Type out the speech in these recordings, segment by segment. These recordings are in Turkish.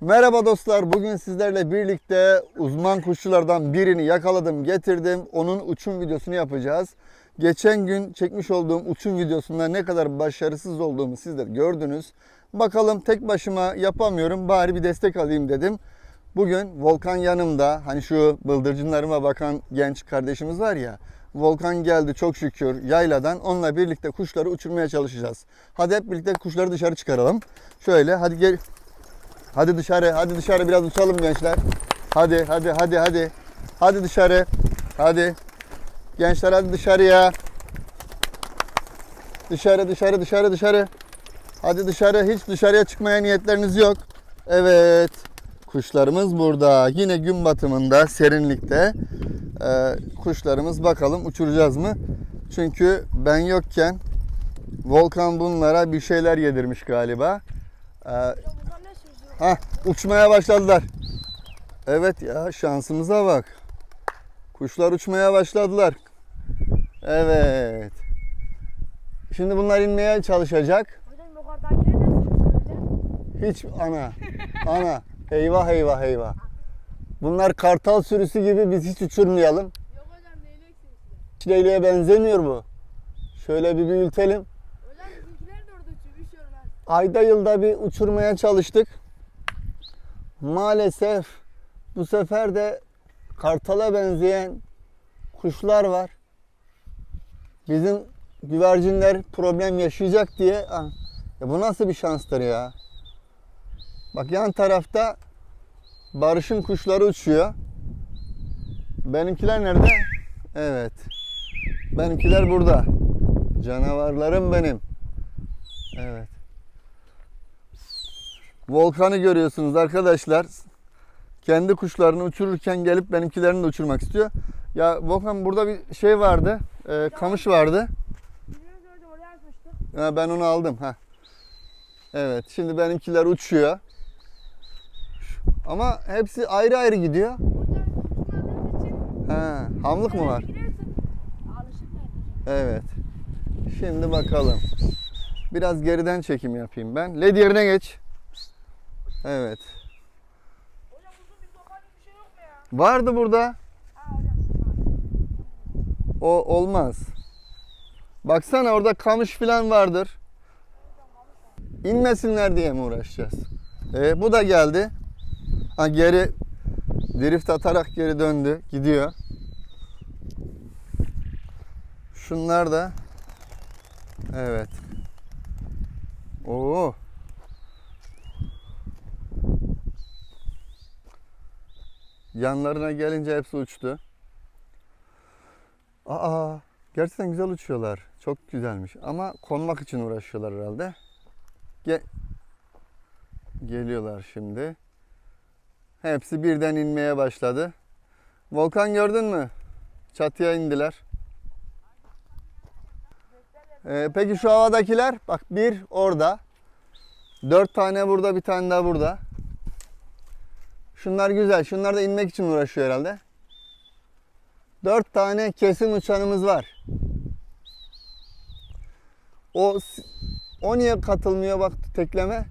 Merhaba dostlar. Bugün sizlerle birlikte uzman kuşçulardan birini yakaladım, getirdim. Onun uçum videosunu yapacağız. Geçen gün çekmiş olduğum uçum videosunda ne kadar başarısız olduğumu sizler gördünüz. Bakalım tek başıma yapamıyorum. Bari bir destek alayım dedim. Bugün Volkan yanımda. Hani şu bıldırcınlarıma bakan genç kardeşimiz var ya. Volkan geldi çok şükür yayladan. Onunla birlikte kuşları uçurmaya çalışacağız. Hadi hep birlikte kuşları dışarı çıkaralım. Şöyle hadi gel. Hadi dışarı, hadi dışarı biraz uçalım gençler. Hadi, hadi, hadi, hadi. Hadi dışarı. Hadi. Gençler hadi dışarıya. Dışarı, dışarı, dışarı, dışarı. Hadi dışarı. Hiç dışarıya çıkmaya niyetleriniz yok. Evet. Kuşlarımız burada. Yine gün batımında, serinlikte. Ee, kuşlarımız bakalım uçuracağız mı? Çünkü ben yokken Volkan bunlara bir şeyler yedirmiş galiba. Ee, Hah uçmaya başladılar. Evet ya şansımıza bak. Kuşlar uçmaya başladılar. Evet. Şimdi bunlar inmeye çalışacak. Hiç ana. Ana. Eyvah eyvah eyvah. Bunlar kartal sürüsü gibi biz hiç uçurmayalım. Yok hocam. Hiç leyleğe benzemiyor bu. Şöyle bir büyütelim. Hocam bizimkiler de orada uçuyor. Şey. Ayda yılda bir uçurmaya çalıştık. Maalesef bu sefer de kartala benzeyen kuşlar var. Bizim güvercinler problem yaşayacak diye Ah, ya bu nasıl bir şanstır ya? Bak yan tarafta Barış'ın kuşları uçuyor. Benimkiler nerede? Evet. Benimkiler burada. Canavarlarım benim. Evet. Volkan'ı görüyorsunuz arkadaşlar. Kendi kuşlarını uçururken gelip benimkilerini de uçurmak istiyor. Ya Volkan burada bir şey vardı. e, kamış vardı. Ha, ben onu aldım. Ha. Evet. Şimdi benimkiler uçuyor. Ama hepsi ayrı ayrı gidiyor. Ha, hamlık mı var? Evet. Şimdi bakalım. Biraz geriden çekim yapayım ben. LED yerine geç. Evet. Hocam uzun bir topa bir şey yok mu ya? Vardı burada. O olmaz. Baksana orada kamış falan vardır. İnmesinler diye mi uğraşacağız? E, bu da geldi. Ha geri drift atarak geri döndü. Gidiyor. Şunlar da Evet. Oo. Yanlarına gelince hepsi uçtu. Aa, gerçekten güzel uçuyorlar. Çok güzelmiş. Ama konmak için uğraşıyorlar herhalde. Ge Geliyorlar şimdi. Hepsi birden inmeye başladı. Volkan gördün mü? Çatıya indiler. Ee, peki şu havadakiler? Bak bir orada. Dört tane burada, bir tane daha burada. Şunlar güzel. Şunlar da inmek için uğraşıyor herhalde. Dört tane kesin uçanımız var. O o niye katılmıyor bak tekleme?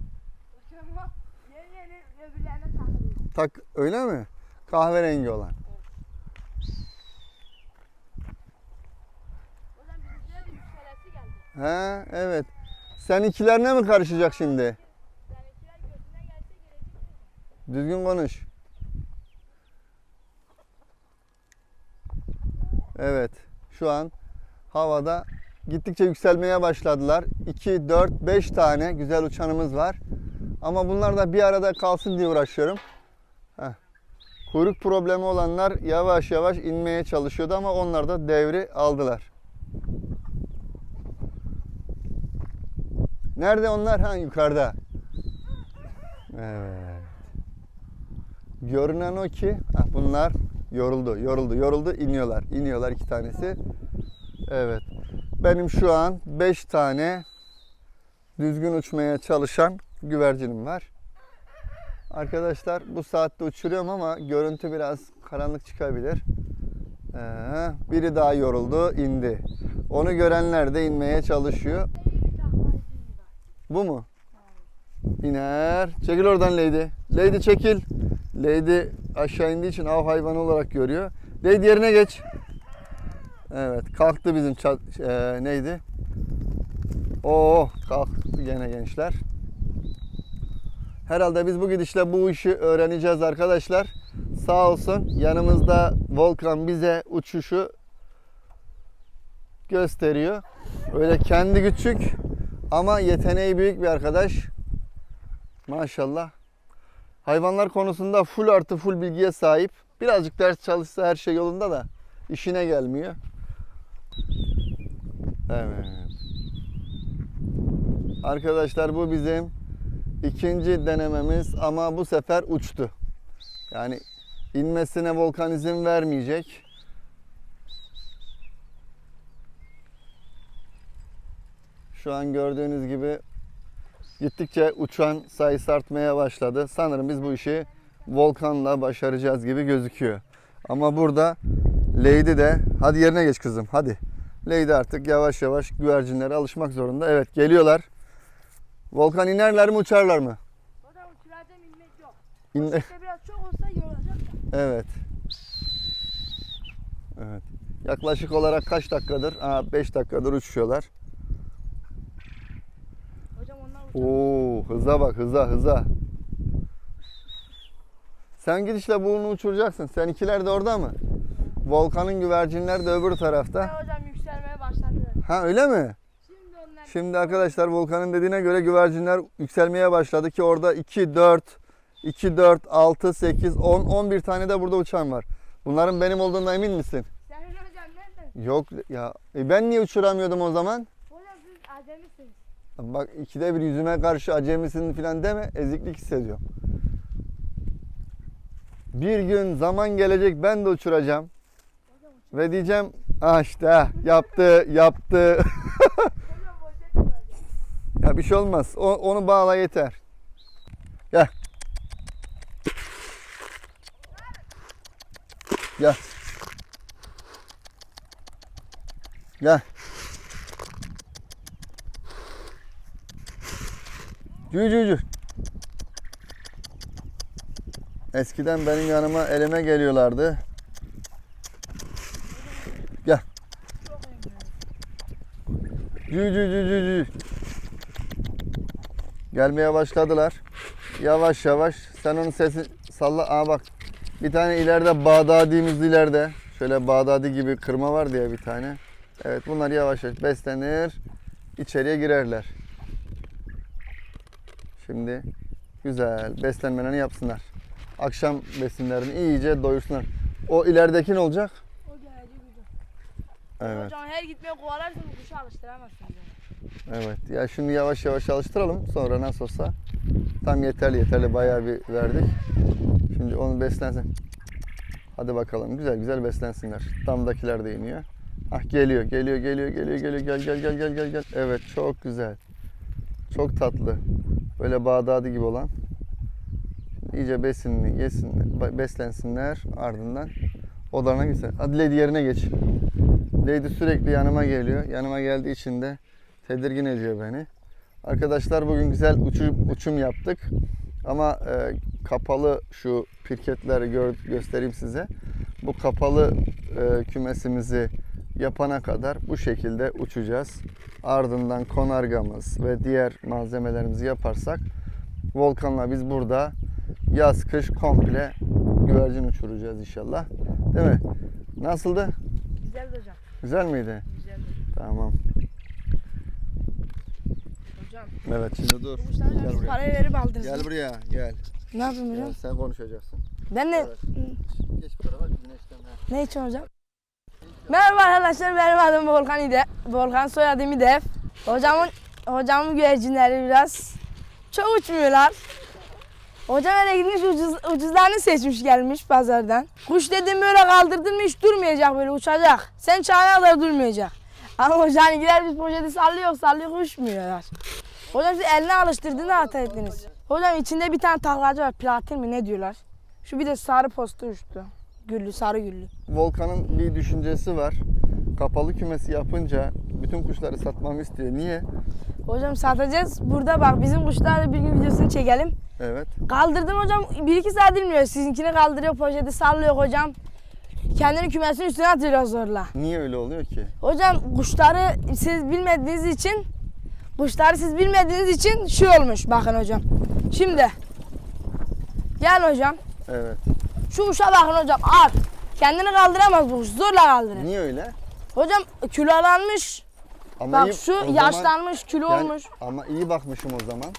Tak öyle mi? Kahverengi olan. He evet. Seninkilerine mi karışacak şimdi? Seninkiler götüne gelse gelecek. Düzgün konuş. Evet. Şu an havada gittikçe yükselmeye başladılar. 2, 4, 5 tane güzel uçanımız var. Ama bunlar da bir arada kalsın diye uğraşıyorum. Heh. Kuyruk problemi olanlar yavaş yavaş inmeye çalışıyordu ama onlar da devri aldılar. Nerede onlar? Ha yukarıda. Evet. Görünen o ki ah, bunlar yoruldu, yoruldu, yoruldu, iniyorlar. iniyorlar iki tanesi. Evet. Benim şu an 5 tane düzgün uçmaya çalışan güvercinim var. Arkadaşlar bu saatte uçuruyorum ama görüntü biraz karanlık çıkabilir. Ee, biri daha yoruldu, indi. Onu görenler de inmeye çalışıyor. Bu mu? İner. Çekil oradan Lady. Lady çekil. Lady aşağı indiği için av hayvanı olarak görüyor. Lady yerine geç. Evet kalktı bizim ça- e, neydi? Oo kalktı gene gençler. Herhalde biz bu gidişle bu işi öğreneceğiz arkadaşlar. Sağ olsun yanımızda Volkan bize uçuşu gösteriyor. Öyle kendi küçük ama yeteneği büyük bir arkadaş. Maşallah. Hayvanlar konusunda full artı full bilgiye sahip. Birazcık ders çalışsa her şey yolunda da işine gelmiyor. Evet. Arkadaşlar bu bizim ikinci denememiz ama bu sefer uçtu. Yani inmesine volkan izin vermeyecek. Şu an gördüğünüz gibi gittikçe uçan sayısı artmaya başladı. Sanırım biz bu işi volkanla başaracağız gibi gözüküyor. Ama burada Lady de hadi yerine geç kızım hadi. Lady artık yavaş yavaş güvercinlere alışmak zorunda. Evet geliyorlar. Volkan inerler mi uçarlar mı? Hocam uçuracağım inmek yok. İn- İşte biraz çok olsa yorulacak da. Evet. Evet. Yaklaşık olarak kaç dakikadır? Aa 5 dakikadır uçuşuyorlar. Hocam onlar uçacak. Oo, hıza bak hıza hıza. Sen gidişle bunu uçuracaksın. Sen ikiler de orada mı? Volkan'ın güvercinler de öbür tarafta. Ve hocam yükselmeye başladı. Ha öyle mi? Şimdi onlar Şimdi arkadaşlar Volkan'ın dediğine göre güvercinler yükselmeye başladı ki orada 2, 4, 2, 4, 6, 8, 10, 11 tane de burada uçan var. Bunların benim olduğuna emin misin? Senin hocam nerede? Yok ya. E ben niye uçuramıyordum o zaman? Hocam siz acemisiniz. Bak ikide bir yüzüme karşı acemisin falan deme. Eziklik hissediyorum. Bir gün zaman gelecek ben de uçuracağım. Ve diyeceğim ah işte yaptı yaptı. Ya bir şey olmaz. O- onu bağla yeter. Gel. Gel. Gel. Cü cü cü. Eskiden benim yanıma elime geliyorlardı. Gel. Çok önemli. Cü cü cü cü cü. Gelmeye başladılar. Yavaş yavaş. Sen onun sesi salla. Aa bak. Bir tane ileride Bağdadi'miz ileride. Şöyle Bağdadi gibi kırma var diye bir tane. Evet bunlar yavaş yavaş beslenir. içeriye girerler. Şimdi güzel beslenmelerini yapsınlar. Akşam besinlerini iyice doyursunlar. O ilerideki ne olacak? O gelecek hocam. Evet. Hocam her gitmeye kovalarsanız kuşu alıştıramazsınız. Evet. Ya şimdi yavaş yavaş alıştıralım. Sonra nasıl olsa tam yeterli yeterli bayağı bir verdik. Şimdi onu beslensin. Hadi bakalım. Güzel güzel beslensinler. Damdakiler de iniyor. Ah geliyor, geliyor, geliyor, geliyor, geliyor. Gel gel gel gel gel gel. Evet, çok güzel. Çok tatlı. Böyle Bağdadi gibi olan. İyice besinini yesinler, beslensinler ardından odalarına gitsin. Hadi Lady yerine geç. Lady sürekli yanıma geliyor. Yanıma geldiği için de tedirgin ediyor beni. Arkadaşlar bugün güzel uçum, uçum yaptık. Ama e, kapalı şu pirketleri gör, göstereyim size. Bu kapalı e, kümesimizi yapana kadar bu şekilde uçacağız. Ardından konargamız ve diğer malzemelerimizi yaparsak Volkan'la biz burada yaz kış komple güvercin uçuracağız inşallah. Değil mi? Nasıldı? Güzel hocam. Güzel miydi? Güzel. Tamam. Hocam. Evet şimdi dur. Gel buraya. parayı verip aldınız. Gel buraya gel. Ne yapayım hocam? Gel, sen konuşacaksın. Ben de Evet. Geç bu tarafa güneşten. ne için hocam? Merhaba arkadaşlar benim adım Volkan İde. Volkan soyadım İdef. Hocamın hocamın güvercinleri biraz çok uçmuyorlar. Hocam öyle gitmiş ucuz, ucuzlarını seçmiş gelmiş pazardan. Kuş dedim böyle kaldırdın mı hiç durmayacak böyle uçacak. Sen çağına kadar durmayacak. Ama hocam gider biz poşeti sallıyor sallıyor uçmuyorlar. Hocam siz eline alıştırdığını hata ettiniz. Hocam içinde bir tane taklacı var platin mi ne diyorlar. Şu bir de sarı posta uçtu. Güllü sarı güllü. Volkan'ın bir düşüncesi var. Kapalı kümesi yapınca bütün kuşları satmamı istiyor. Niye? Hocam satacağız. Burada bak bizim kuşlarla bir gün videosunu çekelim. Evet. Kaldırdım hocam. Bir iki saat bilmiyor. Sizinkini kaldırıyor poşeti sallıyor hocam. Kendini kümesin üstüne atıyor zorla. Niye öyle oluyor ki? Hocam kuşları siz bilmediğiniz için kuşları siz bilmediğiniz için şu olmuş bakın hocam. Şimdi gel hocam. Evet. Şu kuşa bakın hocam at. Kendini kaldıramaz bu kuş. Zorla kaldırır. Niye öyle? Hocam kilolanmış. Ama Bak iyi- şu o zaman- yaşlanmış, kilo Yani- olmuş. Ama iyi bakmışım o zaman.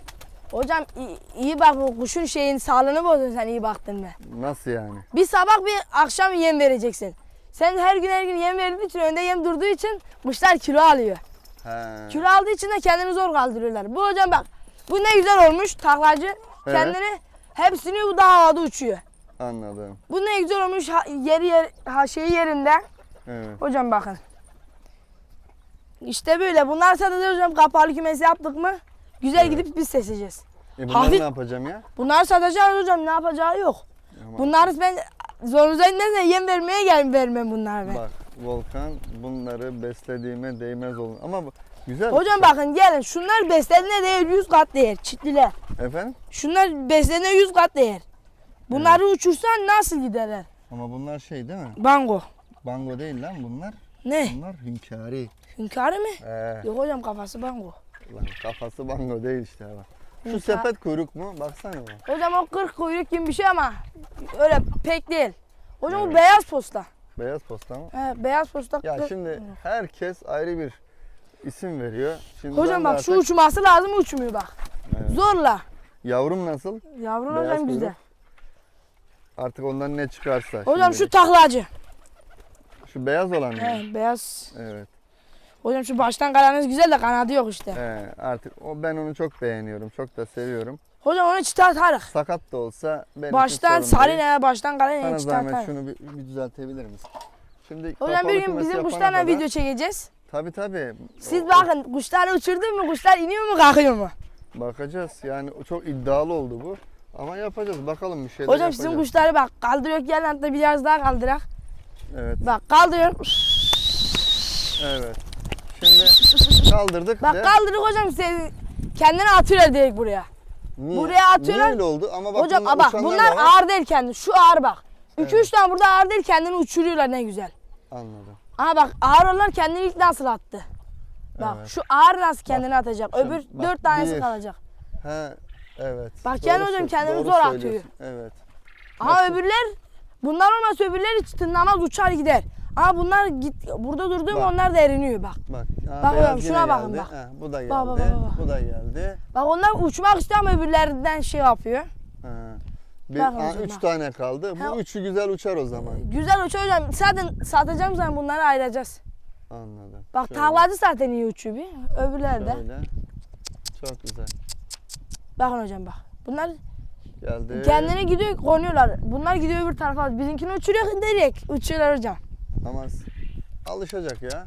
Hocam iyi, iyi bak bu kuşun şeyin sağlığını bozdun sen iyi baktın mı? Nasıl yani? Bir sabah bir akşam yem vereceksin. Sen her gün her gün yem verdiğin için önde yem durduğu için kuşlar kilo alıyor. He. Kilo aldığı için de kendini zor kaldırıyorlar. Bu hocam bak bu ne güzel olmuş taklacı. Kendini hepsini bu da havada uçuyor. Anladım. Bu ne güzel olmuş ha- yeri yer, ha, şeyi yerinde. Evet. Hocam bakın. İşte böyle. Bunlar sadece hocam kapalı kümesi yaptık mı güzel Evet. gidip biz seçeceğiz. E bunları Hafif- ne yapacağım ya? Bunları satacağız hocam ne yapacağı yok. Ama Bunları ben zorunuza inmezse yem vermeye gel vermem bunları ben. Bak Volkan bunları beslediğime değmez olun. Ama bu- güzel. Hocam bakın gelin şunlar beslediğine değer 100 kat değer çitliler. Efendim? Şunlar beslediğine 100 kat değer. Bunları uçursan nasıl giderler? Ama bunlar şey değil mi? Bango. Bango değil lan bunlar. Ne? Bunlar hünkâri. Hünkârı mı? Ee, Yok hocam kafası bango. lan kafası bango değil işte ama. Şu Hünkâr- sepet kuyruk mu? Baksana bak. Hocam o 40 kuyruk gibi bir şey ama öyle pek değil. Hocam bu Evet. beyaz posta. Beyaz posta mı? He, beyaz posta. Ya kırk- şimdi herkes ayrı bir isim veriyor. Şimdi Hocam ben de bak şu artık- uçması lazım uçmuyor bak. Evet. Zorla. Yavrum nasıl? Yavrum Beyaz hocam güzel. Artık ondan ne çıkarsa. Hocam şu taklacı. Şu beyaz olan mı? He, beyaz. Evet. Hocam şu baştan kalanız güzel de kanadı yok işte. He, artık o ben onu çok beğeniyorum. Çok da seviyorum. Hocam onu çıta atarız. Sakat da olsa benim Baştan için sorun sarı değil. ne baştan kalan Sana ne çıta zahmet şunu bir, bir düzeltebilir misin? Şimdi Hocam kapalı bir gün kümesi bizim yapana kuşlarla kadar- video çekeceğiz. Tabii tabii. Siz O- bakın kuşları uçurdun mu kuşlar iniyor mu kalkıyor mu? Bakacağız. Yani o çok iddialı oldu bu. Ama yapacağız. Bakalım bir şeyler Hocam yapacağız. sizin kuşları bak kaldırıyor gel hatta biraz daha kaldırak. Evet. Bak kaldırıyor. Evet. Şimdi kaldırdık Bak ve kaldırdık hocam sen kendini atıyorlar direkt buraya. niye, buraya atıyorlar. Niye öyle oldu? Ama bak hocam bunlar bak bunlar var. ağır değil kendi. Şu ağır bak. 2-3 Evet. tane burada ağır değil kendini uçuruyorlar ne güzel. Anladım. Ama bak ağır olanlar kendini ilk nasıl attı. Bak Evet. şu ağır nasıl kendini atacak. Şimdi Öbür bak, 4 tanesi bir. kalacak. He, evet. Bak Doğru hocam doğru zor atıyor. Evet. Ama Nasıl? öbürler bunlar olmasa öbürler hiç tınlamaz uçar gider. Ama bunlar git burada durdu mu Bak. onlar da eriniyor bak. Bak. ha, Bak hocam, şuna bakın geldi. bak. He, bu da geldi. Bak, bak, bak, bak. Bu da geldi. Bak onlar uçmak istiyor ama öbürlerden şey yapıyor. Ha. Bir, Bak ha, üç bak. tane kaldı. Bu Ha. üçü güzel uçar o zaman. Güzel uçuyor hocam. Zaten satacağım zaman bunları ayıracağız. Anladım. Bak Şöyle, tavlacı zaten iyi uçuyor bir. Öbürler de. Şöyle. Çok güzel. Bakın hocam bak. Bunlar Geldi. kendine gidiyor konuyorlar. Bunlar gidiyor öbür tarafa. Bizimkini uçuruyor direkt. Uçuyorlar hocam. Ama alışacak ya.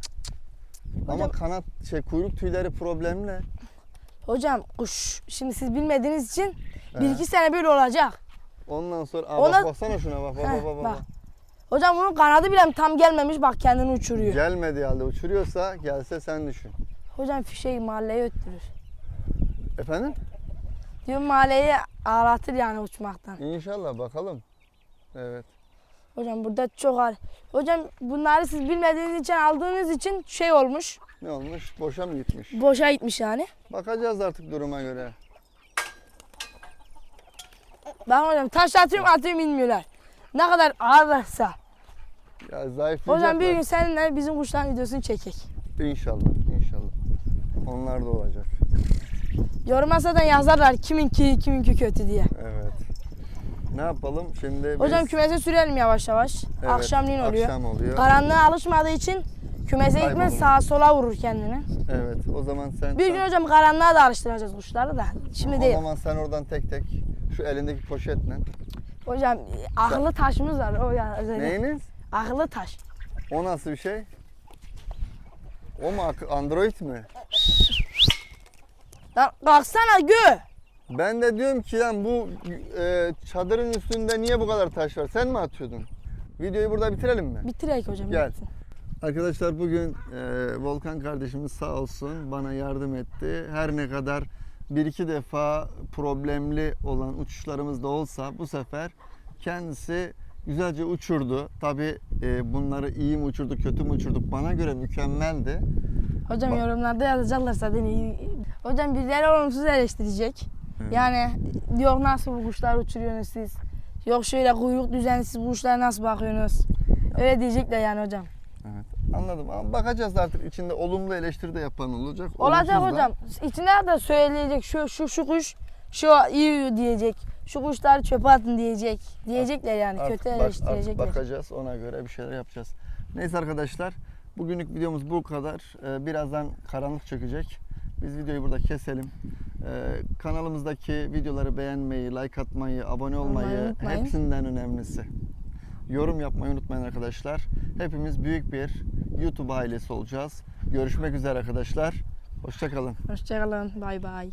Ama Hocam- kanat şey kuyruk tüyleri problemli. Hocam kuş şimdi siz bilmediğiniz için bir He. iki sene böyle olacak. Ondan sonra aa, Ona- bak baksana şuna bak bak Heh, bak bak. bak. bak. Hocam bunun kanadı bile tam gelmemiş bak kendini uçuruyor. Gelmedi halde uçuruyorsa gelse sen düşün. Hocam fişeği mahalleye öttürür. Efendim? Diyor mahalleyi ağlatır yani uçmaktan. İnşallah bakalım. Evet. Hocam burada çok ağır. Hocam bunları siz bilmediğiniz için aldığınız için şey olmuş. Ne olmuş? Boşa mı gitmiş? Boşa gitmiş yani. Bakacağız artık duruma göre. Ben hocam taş atıyorum atıyorum inmiyorlar. Ne kadar ağırlarsa. Ya zayıflayacaklar. Hocam bir gün seninle bizim kuşların videosunu çekek. İnşallah, inşallah. Onlar da olacak. Yoruma zaten yazarlar kiminki kiminki kötü diye. Evet. Ne yapalım şimdi? Hocam biz- kümese sürelim yavaş yavaş. Evet, Akşamleyin oluyor. Akşam oluyor. Karanlığa alışmadığı için kümese gitmez Kaybolur. sağa sola vurur kendini. Evet, o zaman sen... Bir gün hocam karanlığa da alıştıracağız kuşları da. Şimdi o değil. zaman sen oradan tek tek şu elindeki poşetle. Hocam akıllı taşımız var o ya. Neyiniz? Akıllı taş. O nasıl bir şey? O mu Android mi? Lan kalksana gö. Ben de diyorum ki lan bu e, çadırın üstünde niye bu kadar taş var? Sen mi atıyordun? Videoyu burada bitirelim mi? Bitirek hocam. Gel. bitsin. Arkadaşlar bugün e, Volkan kardeşimiz sağ olsun bana yardım etti. Her ne kadar bir iki defa problemli olan uçuşlarımız da olsa bu sefer kendisi güzelce uçurdu. Tabi bunları iyi mi uçurduk kötü mü uçurduk bana göre mükemmeldi. Hocam Bak- yorumlarda yazacaklar zaten. Hocam birileri olumsuz eleştirecek. Evet. Yani yok nasıl bu kuşlar uçuruyorsunuz siz? Yok şöyle kuyruk düzensiz bu kuşlara nasıl bakıyorsunuz? Öyle diyecekler yani hocam. Evet anladım ama bakacağız artık içinde olumlu eleştiri de yapan olacak. Olacak olumsuz da- hocam. İçinde de söyleyecek şu şu şu kuş şu iyi diyecek. Şu kuşları çöpe atın diyecek. Diyecekler yani Artık kötü bak- artık eleştirecekler. bakacağız ona göre bir şeyler yapacağız. Neyse arkadaşlar bugünlük videomuz bu kadar. Ee, birazdan karanlık çökecek. Biz videoyu burada keselim. Ee, kanalımızdaki videoları beğenmeyi, like atmayı, abone olmayı hepsinden önemlisi. Yorum yapmayı unutmayın arkadaşlar. Hepimiz büyük bir YouTube ailesi olacağız. Görüşmek üzere arkadaşlar. Hoşçakalın. Hoşçakalın. Bay bay.